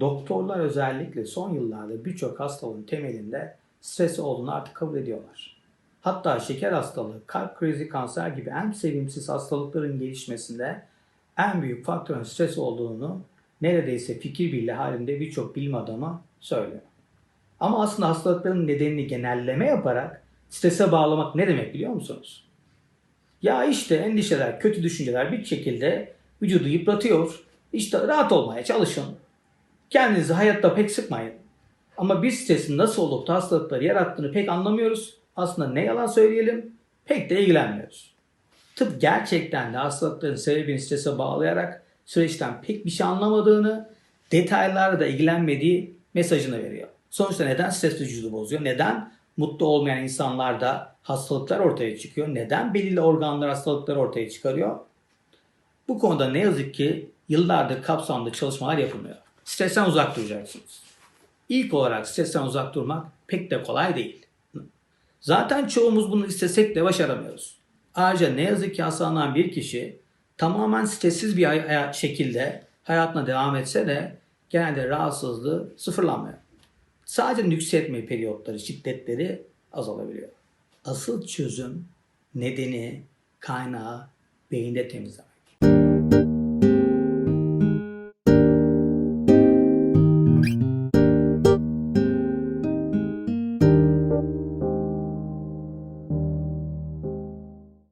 Doktorlar özellikle son yıllarda birçok hastalığın temelinde stres olduğunu artık kabul ediyorlar. Hatta şeker hastalığı, kalp krizi, kanser gibi en sevimsiz hastalıkların gelişmesinde en büyük faktörün stres olduğunu neredeyse fikir birliği halinde birçok bilim adamı söylüyor. Ama aslında hastalıkların nedenini genelleme yaparak strese bağlamak ne demek biliyor musunuz? Ya işte endişeler, kötü düşünceler bir şekilde vücudu yıpratıyor. İşte rahat olmaya çalışın. Kendinizi hayatta pek sıkmayın. Ama biz stresin nasıl olup da hastalıkları yarattığını pek anlamıyoruz. Aslında ne yalan söyleyelim pek de ilgilenmiyoruz. Tıp gerçekten de hastalıkların sebebini strese bağlayarak süreçten pek bir şey anlamadığını, detaylarla da ilgilenmediği mesajını veriyor. Sonuçta neden stres vücudu bozuyor? Neden mutlu olmayan insanlarda hastalıklar ortaya çıkıyor? Neden belirli organlar hastalıkları ortaya çıkarıyor? Bu konuda ne yazık ki yıllardır kapsamlı çalışmalar yapılmıyor. Stresten uzak duracaksınız. İlk olarak stresten uzak durmak pek de kolay değil. Zaten çoğumuz bunu istesek de başaramıyoruz. Ayrıca ne yazık ki hastalanan bir kişi tamamen stressiz bir hay- şekilde hayatına devam etse de genelde rahatsızlığı sıfırlanmıyor. Sadece nüksetme periyotları, şiddetleri azalabiliyor. Asıl çözüm nedeni, kaynağı beyinde temizlemek.